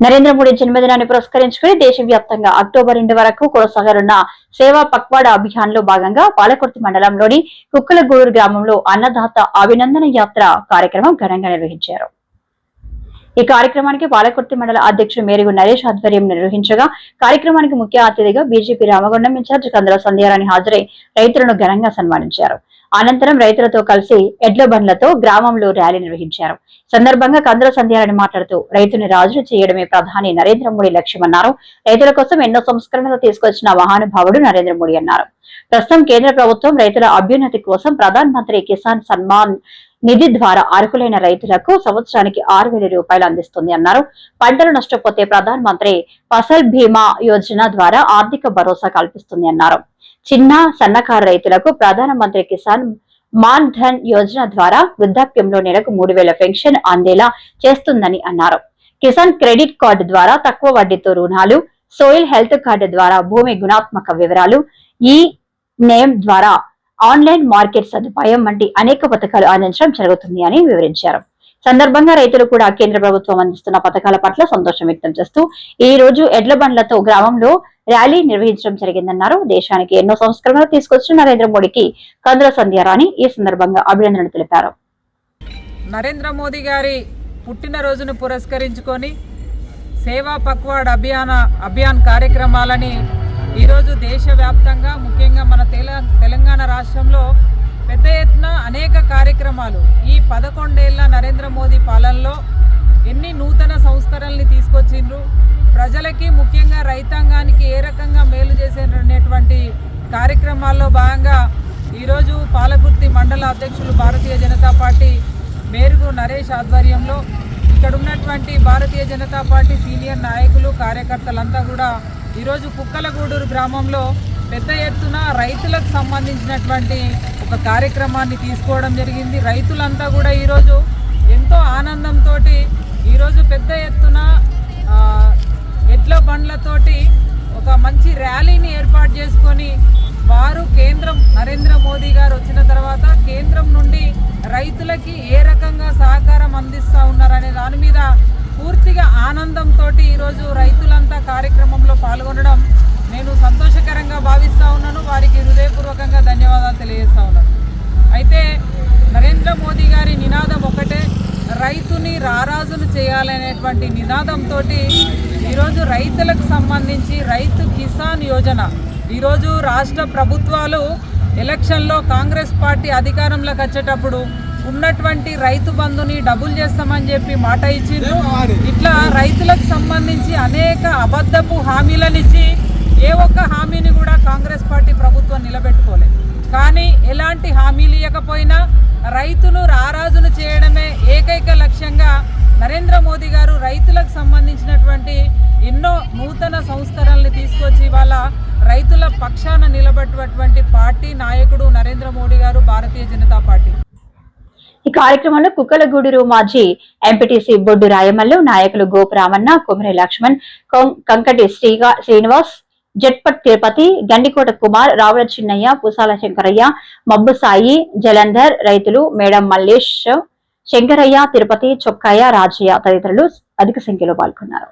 నరేంద్ర మోడీ జన్మదినాన్ని పురస్కరించుకుని దేశవ్యాప్తంగా అక్టోబర్ రెండు వరకు కొనసాగనున్న సేవా పక్వాడ అభియాన్లో భాగంగా పాలకుర్తి మండలంలోని కుక్కలగూరు గ్రామంలో అన్నదాత అభినందన యాత్ర కార్యక్రమం ఘనంగా నిర్వహించారు. ఈ కార్యక్రమానికి పాలకుర్తి మండల అధ్యక్షుడు మేరుగు నరేష్ ఆధ్వర్యం నిర్వహించగా కార్యక్రమానికి ముఖ్య అతిథిగా బీజేపీ రామగుండం ఇన్ఛార్జ్ కందుల సంధ్యారాణి హాజరై రైతులను ఘనంగా సన్మానించారు. అనంతరం రైతులతో కలిసి ఎడ్ల బండ్లతో గ్రామంలో ర్యాలీ నిర్వహించారు. సందర్భంగా కందుల సంధ్యారాణి మాట్లాడుతూ రైతుని రాజును చేయడమే ప్రధాని నరేంద్ర మోడీ లక్ష్యమన్నారు. రైతుల కోసం ఎన్నో సంస్కరణలు తీసుకొచ్చిన మహానుభావుడు నరేంద్ర మోడీ అన్నారు. ప్రస్తుతం కేంద్ర ప్రభుత్వం రైతుల అభ్యున్నతి కోసం ప్రధాన మంత్రి కిసాన్ సన్మాన్ నిధి ద్వారా అర్హులైన రైతులకు సంవత్సరానికి ఆరు వేల రూపాయలు అందిస్తుంది అన్నారు. పంటలు నష్టపోతే ప్రధాన మంత్రి ఫసల్ బీమా యోజన ద్వారా ఆర్థిక భరోసా కల్పిస్తుంది అన్నారు. చిన్న సన్నకారు రైతులకు ప్రధాన మంత్రి కిసాన్ మాన్ ధన్ యోజన ద్వారా వృద్ధాప్యంలో నెలకు మూడు వేల పెన్షన్ అందేలా చేస్తుందని అన్నారు. కిసాన్ క్రెడిట్ కార్డు ద్వారా తక్కువ వడ్డీతో రుణాలు సోయిల్ హెల్త్ కార్డు ద్వారా భూమి గుణాత్మక వివరాలు ఈ నేమ్ ద్వారా ఆన్లైన్ మార్కెట్ సదుపాయం వంటి అనేక పథకాలు అందించడం జరుగుతుంది అని వివరించారు. సందర్భంగా రైతులు కూడా కేంద్ర ప్రభుత్వం అందిస్తున్న పథకాల పట్ల సంతోషం వ్యక్తం చేస్తూ ఈ రోజు ఎడ్ల బండ్లతో గ్రామంలో ర్యాలీ నిర్వహించడం జరిగిందన్నారు. దేశానికి ఎన్నో సంస్కరణలు తీసుకొచ్చిన నరేంద్ర మోడీకి కందుల సంధ్యారాణి ఈ సందర్భంగా అభినందనలు తెలిపారు. నరేంద్ర మోదీ గారి పుట్టినరోజును పురస్కరించుకొని సేవా పక్వాడ్ అభియాన అభియాన్ కార్యక్రమాలని ఈరోజు దేశవ్యాప్తంగా ముఖ్యంగా మన తెలంగాణ రాష్ట్రంలో పెద్ద ఎత్తున అనేక కార్యక్రమాలు. ఈ పదకొండేళ్ళ నరేంద్ర మోదీ పాలనలో ఎన్ని నూతన సంస్కరణల్ని తీసుకొచ్చిండ్రు? ప్రజలకి ముఖ్యంగా రైతాంగానికి ఏ రకంగా మేలు చేసేటువంటి కార్యక్రమాల్లో భాగంగా ఈరోజు పాలకుర్తి మండల అధ్యక్షులు భారతీయ జనతా పార్టీ మేరుగు నరేష్ ఆధ్వర్యంలో ఇక్కడ ఉన్నటువంటి భారతీయ జనతా పార్టీ సీనియర్ నాయకులు కార్యకర్తలంతా కూడా ఈరోజు కుక్కలగూడూరు గ్రామంలో పెద్ద ఎత్తున రైతులకు సంబంధించినటువంటి ఒక కార్యక్రమాన్ని తీసుకోవడం జరిగింది. రైతులంతా కూడా ఈరోజు ఎంతో ఆనందంతో ఈరోజు పెద్ద ఎత్తున ఎడ్ల బండ్లతోటి ఒక మంచి ర్యాలీని ఏర్పాటు చేసుకొని వారు కేంద్రం నరేంద్ర మోదీ గారు వచ్చిన తర్వాత కేంద్రం నుండి రైతులకి ఏ రకంగా సహకారం అందిస్తూ ఉన్నారనే దాని మీద ఆనందంతో ఈరోజు రైతులంతా కార్యక్రమంలో పాల్గొనడం నేను సంతోషకరంగా భావిస్తూ ఉన్నాను. వారికి హృదయపూర్వకంగా ధన్యవాదాలు తెలియజేస్తా ఉన్నాను. అయితే నరేంద్ర మోదీ గారి నినాదం ఒకటే రైతుని రారాజును చేయాలనేటువంటి నినాదంతో ఈరోజు రైతులకు సంబంధించి రైతు కిసాన్ యోజన. ఈరోజు రాష్ట్ర ప్రభుత్వాలు ఎలక్షన్లో కాంగ్రెస్ పార్టీ అధికారంలోకి వచ్చేటప్పుడు ఉన్నటువంటి రైతు బంధుని డబుల్ చేస్తామని చెప్పి మాట ఇచ్చిండ్రు ఇట్లా రైతులకు సంబంధించి అనేక అబద్ధపు హామీలను ఇచ్చి ఏ ఒక్క హామీని కూడా కాంగ్రెస్ పార్టీ ప్రభుత్వం నిలబెట్టుకోలేదు. కానీ ఎలాంటి హామీలు ఇవ్వకపోయినా రైతును రారాజును చేయడమే ఏకైక లక్ష్యంగా నరేంద్ర మోదీ గారు రైతులకు సంబంధించినటువంటి ఎన్నో నూతన సంస్కరణలు తీసుకొచ్చి ఇవాళ రైతుల పక్షాన నిలబెట్టినటువంటి పార్టీ నాయకుడు నరేంద్ర మోడీ గారు భారతీయ జనతా పార్టీ. ఈ కార్యక్రమంలో కుక్కలగూడూరు మాజీ ఎంపీటీసీ బొడ్డు రాయమల్లు నాయకులు గోపురామన్న కుమరి లక్ష్మణ్ కొం- కంకటి శ్రీగా శ్రీనివాస్ జట్పట్ తిరుపతి గండికోట కుమార్ రావుల చిన్నయ్య పుసాల శంకరయ్య మబ్బు సాయి జలంధర్ రైతులు మేడం మల్లేష్ శంకరయ్య తిరుపతి చొక్కయ్య రాజయ్య తదితరులు అధిక సంఖ్యలో పాల్గొన్నారు.